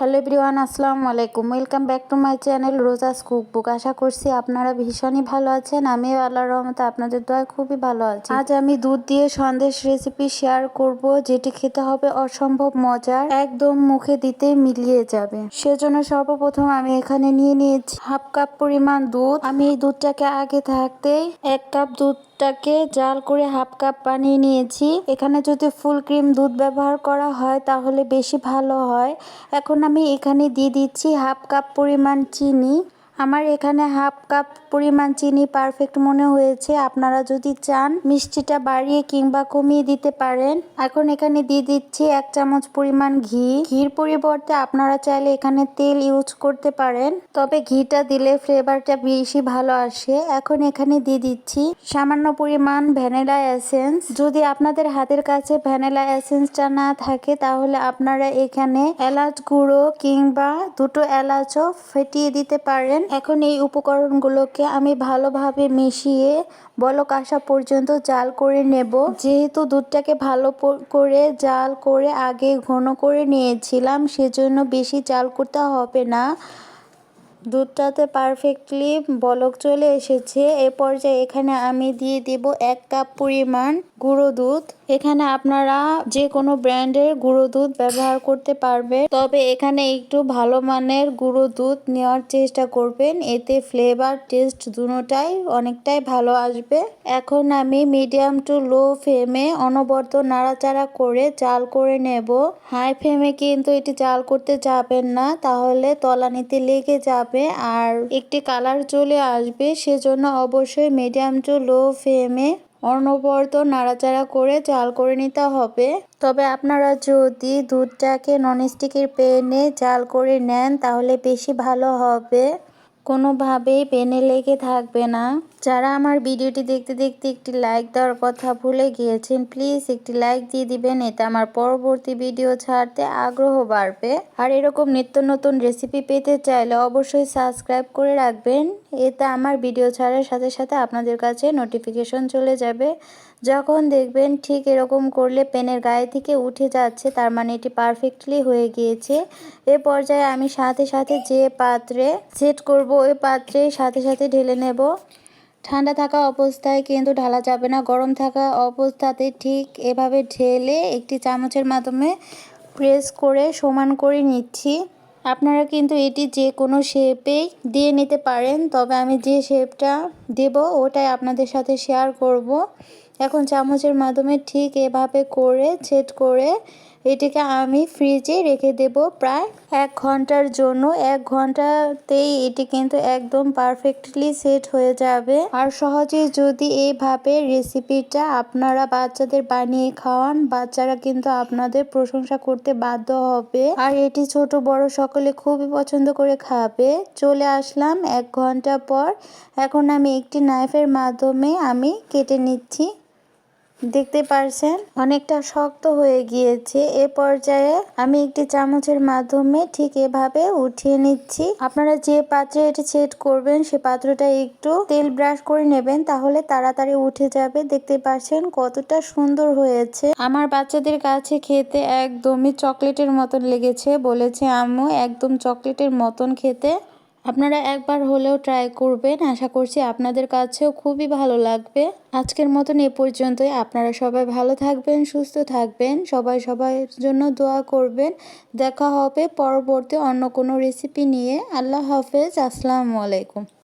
Hello everyone, আসসালামু আলাইকুম। Welcome back to my channel Roza's cookbook আশা করছি আপনারা ভীষণই ভালো আছেন। আমিও আল্লাহ রহমতে আপনাদের দোয়া খুবই ভালো আছি। আজ আমি দুধ দিয়ে সন্দেশ রেসিপি শেয়ার করব, যেটি খেতে হবে অসম্ভব মজার, একদম মুখে দিতে মিলিয়ে যাবে। সেজন্য সর্বপ্রথম আমি এখানে নিয়ে নিয়েছি হাফ কাপ পরিমাণ দুধ। আমি এই দুধটাকে আগে থাকতেই এক কাপ দুধ দুধটাকে জাল করে হাফ কাপ পানি নিয়েছি। এখানে যদি ফুল ক্রিম দুধ ব্যবহার করা হয়, তাহলে বেশি ভালো হয়। এখন আমি এখানে দিয়ে দিচ্ছি হাফ কাপ পরিমাণ চিনি। আমার এখানে হাফ কাপ পরিমাণ চিনি পারফেক্ট মনে হয়েছে। আপনারা যদি চান মিষ্টিটা বাড়িয়ে কিংবা কমিয়ে দিতে পারেন। এখন এখানে দিয়ে দিচ্ছি এক চামচ পরিমাণ ঘি। ঘির পরিবর্তে আপনারা চাইলে এখানে তেল ইউজ করতে পারেন। তবে ঘিটা দিলে ফ্লেভারটা বেশি ভালো আসে। এখন এখানে দিয়ে দিচ্ছি সামান্য পরিমাণ ভ্যানিলা এসেন্স যদি আপনাদের হাতের কাছে ভ্যানিলা এসেন্সটা না থাকে, তাহলে আপনারা এখানে এলাচ গুঁড়ো কিংবা দুটো এলাচও ফেটিয়ে দিতে পারেন। এখন এই উপকরণগুলোকে আমি ভালোভাবে মিশিয়ে বলক আসা পর্যন্ত জাল করে নেব। যেহেতু দুধটাকে ভালো করে জাল করে আগে ঘন করে নিয়েছিলাম, সেজন্য বেশি জাল করতে হবে না। দুধটাতে পারফেক্টলি বলক চলে এসেছে। এ পর্যায়ে এখানে আমি দিয়ে দেব এক কাপ পরিমাণ গুঁড়ো দুধ। এখানে আপনারা যে কোনো ব্র্যান্ডের গুঁড়ো দুধ ব্যবহার করতে পারবে তবে এখানে একটু ভালো মানের গুঁড়ো দুধ নেওয়ার চেষ্টা করবেন। এতে ফ্লেভার টেস্ট দুটাই অনেকটাই ভালো আসবে। এখন আমি মিডিয়াম টু লো ফ্লেমে অনবরত নাড়াচাড়া করে চাল করে নেব। হাই ফ্লেমে কিন্তু এটি চাল করতে যাবেন না। তাহলে তলানিতে লেগে যাবে। আর একটি কালার চলে আসবে। সেজন্য অবশ্যই মিডিয়াম টু লো ফ্লেমে অনবরত নাড়াচাড়া করে চাল করে নিতে হবে। তবে আপনারা যদি দুধটাকে ননস্টিকের প্যানে জাল করে নেন, তাহলে বেশি ভালো হবে। কোনোভাবেই পেনে লেগে থাকবে না। যারা আমার ভিডিওটি দেখতে দেখতে একটি লাইক দেওয়ার কথা ভুলে গিয়েছেন, প্লিজ একটি লাইক দিয়ে দিবেন, এতে আমার পরবর্তী ভিডিও ছাড়তে আগ্রহ বাড়বে। আর এরকম নিত্য নতুন রেসিপি পেতে চাইলে অবশ্যই সাবস্ক্রাইব করে রাখবেন, এতে আমার ভিডিও ছাড়ার সাথে সাথে আপনাদের কাছে নোটিফিকেশন চলে যাবে। যখন দেখবেন ঠিক এরকম করলে পেনের গায়ে থেকে উঠে যাচ্ছে, তার মানে এটি পারফেক্টলি হয়ে গিয়েছে। এ পর্যায়ে আমি সাথে সাথে যে পাত্রে সেট করব, ওই পাত্রে সাথে সাথে ঢেলে নেব। ঠান্ডা থাকা অবস্থায় কিন্তু ঢালা যাবে না। গরম থাকা অবস্থাতে ঠিক এভাবে ঢেলে একটি চামচের মাধ্যমে প্রেস করে সমান করে নিচ্ছি। আপনারা কিন্তু এটি যে কোনো শেপেই দিয়ে নিতে পারেন, তবে আমি যে শেপটা দেব, ওটাই আপনাদের সাথে শেয়ার করব। এখন চামচের মাধ্যমে ঠিক এভাবে করে সেট করে এটিকে আমি ফ্রিজে রেখে দেব প্রায় এক ঘণ্টার জন্য। এক ঘন্টাতেই এটি কিন্তু একদম পারফেক্টলি সেট হয়ে যাবে। আর সহজে যদি এইভাবে রেসিপিটা আপনারা বাচ্চাদের বানিয়ে খাওয়ান, বাচ্চারা কিন্তু আপনাদের প্রশংসা করতে বাধ্য হবে। আর এটি ছোট, বড় সকলে খুবই পছন্দ করে খাবে। চলে আসলাম এক ঘণ্টা পর। এখন আমি একটি নাইফের মাধ্যমে আমি কেটে নিচ্ছি। দেখতে পারছেন? অনেকটা শক্ত হয়ে গিয়েছে। এ পর্যায়ে আমি একটি চামচের মাধ্যমে ঠিক এভাবে উঠিয়ে নিচ্ছি। আপনারা যে পাত্রে এটি সেট করবেন, সে পাত্রটা একটু তেল ব্রাশ করে নেবেন, তাহলে তাড়াতাড়ি উঠে যাবে। দেখতে পাচ্ছেন কতটা সুন্দর হয়েছে। আমার বাচ্চাদের কাছে খেতে একদমই চকলেটের মতন লেগেছে, বলেছে আম্মু, একদম চকলেটের মতন খেতে। আপনারা একবার হলেও ট্রাই করবেন। আশা করছি আপনাদের কাছেও খুবই ভালো লাগবে। আজকের মতন এ পর্যন্তই। আপনারা সবাই ভালো থাকবেন, সুস্থ থাকবেন। সবাই সবার জন্য দোয়া করবেন। দেখা হবে পরবর্তী অন্য কোনো রেসিপি নিয়ে। আল্লাহ হাফেজ। আসসালামু আলাইকুম।